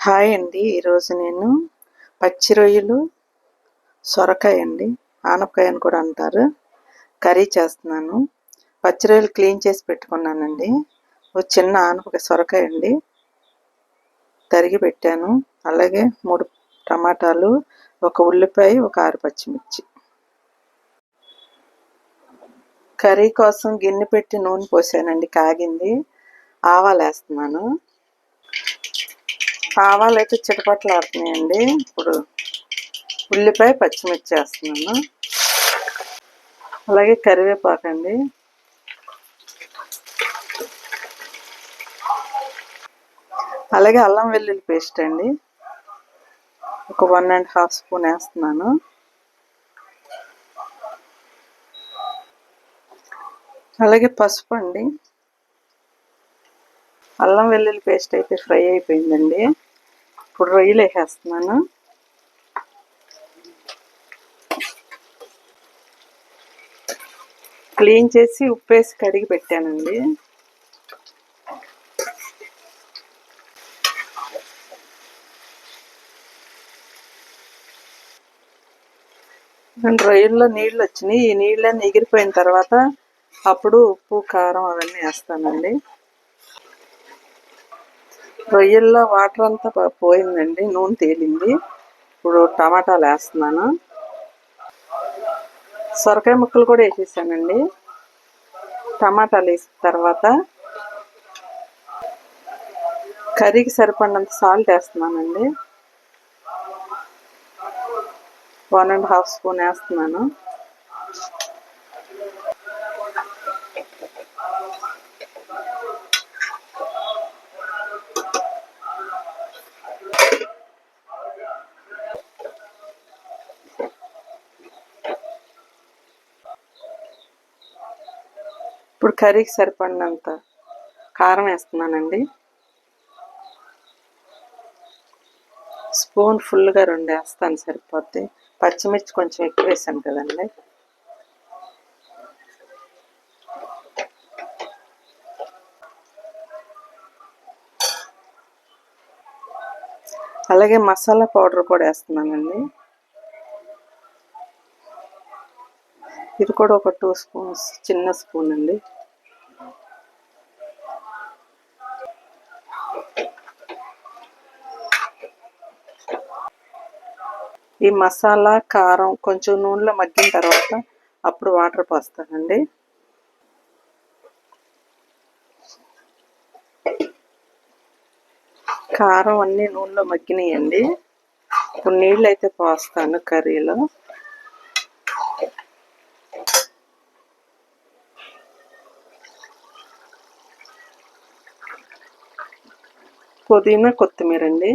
Hi అండి. ఈరోజు నేను పచ్చి రొయ్యలు సొరకాయ అండి. ఆనపకాయ అని కూడా అంటారు. కర్రీ చేస్తున్నాను. పచ్చి రొయ్యలు క్లీన్ చేసి పెట్టుకున్నానండి. ఒక చిన్న ఆనపకాయ సొరకాయ అండి. తరిగి పెట్టాను. అలాగే మూడు టమాటాలు ఒక ఉల్లిపాయ ఒక ఆరు పచ్చిమిర్చి. కర్రీ కోసం గిన్నె పెట్టి నూనె పోసానండి. కాగింది. ఆవాలు వేస్తున్నాను ఆవాలు అయితే చిటపట్లు ఆడుతున్నాయండి. ఇప్పుడు ఉల్లిపాయ పచ్చిమిర్చి వేస్తున్నాను అలాగే కరివేపాకు అండి. అలాగే అల్లం వెల్లుల్లి పేస్ట్ అండి. ఒక వన్ అండ్ హాఫ్ స్పూన్ వేస్తున్నాను. అలాగే పసుపు అండి. అల్లం వెల్లుల్లి పేస్ట్ అయితే ఫ్రై అయిపోయిందండి. ఇప్పుడు రొయ్యలు వేసేస్తున్నాను. క్లీన్ చేసి ఉప్పేసి కడిగి పెట్టానండి. రొయ్యల్లో నీళ్ళు వచ్చినాయి. ఈ నీళ్ళన్నీ ఎగిరిపోయిన తర్వాత అప్పుడు ఉప్పు కారం అవన్నీ వేస్తానండి. రొయ్యల్లో వాటర్ అంతా పోయిందండి నూనె తేలింది. ఇప్పుడు టమాటాలు వేస్తున్నాను. సొరకాయ ముక్కలు కూడా వేసేసానండి. టమాటాలు వేసిన తర్వాత కర్రీకి సరిపడినంత సాల్ట్ వేస్తున్నానండి. వన్ అండ్ హాఫ్ స్పూన్ వేస్తున్నాను. ఇప్పుడు కర్రీకి సరిపడినంత కారం వేస్తున్నానండి. స్పూన్ ఫుల్గా రెండు వేస్తాను సరిపోద్ది. పచ్చిమిర్చి కొంచెం ఎక్కువ వేసాను కదండి. అలాగే మసాలా పౌడర్ కూడా వేస్తున్నానండి. ఇది కూడా ఒక టూ స్పూన్స్ చిన్న స్పూన్ అండి. ఈ మసాలా కారం కొంచెం నూనెలో మగ్గిన తర్వాత అప్పుడు వాటర్ పోస్తానండి. కారం అన్నీ నూనెలో మగ్గినాయండి. ఇప్పుడు నీళ్ళు అయితే పోస్తాను కర్రీలో. పుదీనా కొత్తిమీర అండి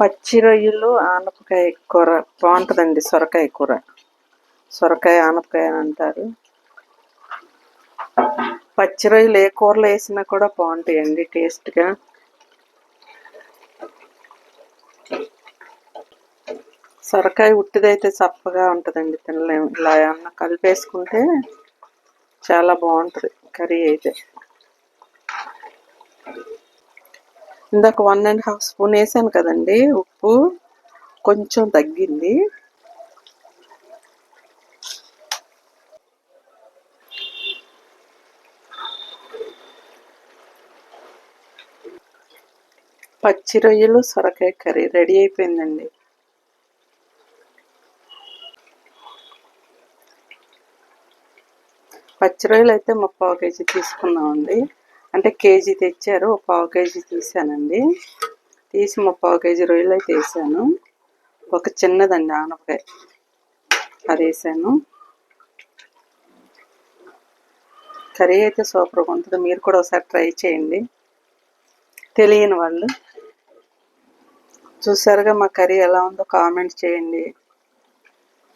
పచ్చి రొయ్యలు ఆనపకాయ కూర బాగుంటుందండి సొరకాయ కూర. సొరకాయ ఆనపకాయ అని అంటారు. పచ్చి రొయ్యలు ఏ కూరలు వేసినా కూడా బాగుంటాయండి టేస్ట్గా. సొరకాయ ఉట్టిదైతే చప్పగా ఉంటుందండి తినలేము ఇలా ఏమన్నా కలిపేసుకుంటే చాలా బాగుంటుంది కర్రీ అయితే. ఇందాక వన్ అండ్ హాఫ్ స్పూన్ వేసాను కదండి ఉప్పు కొంచెం తగ్గింది. పచ్చి రొయ్యలు సొరకాయ కర్రీ రెడీ అయిపోయిందండి. పచ్చి రొయ్యలు అయితే మా పావు కేజీ తీసుకున్నామండి. అంటే కేజీ తెచ్చారు ఒక పావు కేజీ తీసానండి. తీసి మా పావు కేజీ రొయ్యలు అయితే వేసాను. ఒక చిన్నదండి ఆనపకాయ. అది వేసాను. కర్రీ అయితే సూపర్గా ఉంటుంది. మీరు కూడా ఒకసారి ట్రై చేయండి. తెలియని వాళ్ళు. చూసారుగా మా కర్రీ ఎలా ఉందో కామెంట్ చేయండి.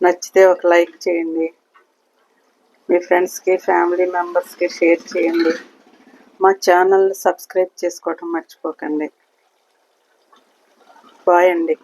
నచ్చితే ఒక లైక్ చేయండి. మీ ఫ్రెండ్స్కి ఫ్యామిలీ మెంబర్స్కి షేర్ చేయండి. మా ఛానల్ని సబ్స్క్రైబ్ చేసుకోవటం మర్చిపోకండి. బాయ్ అండి.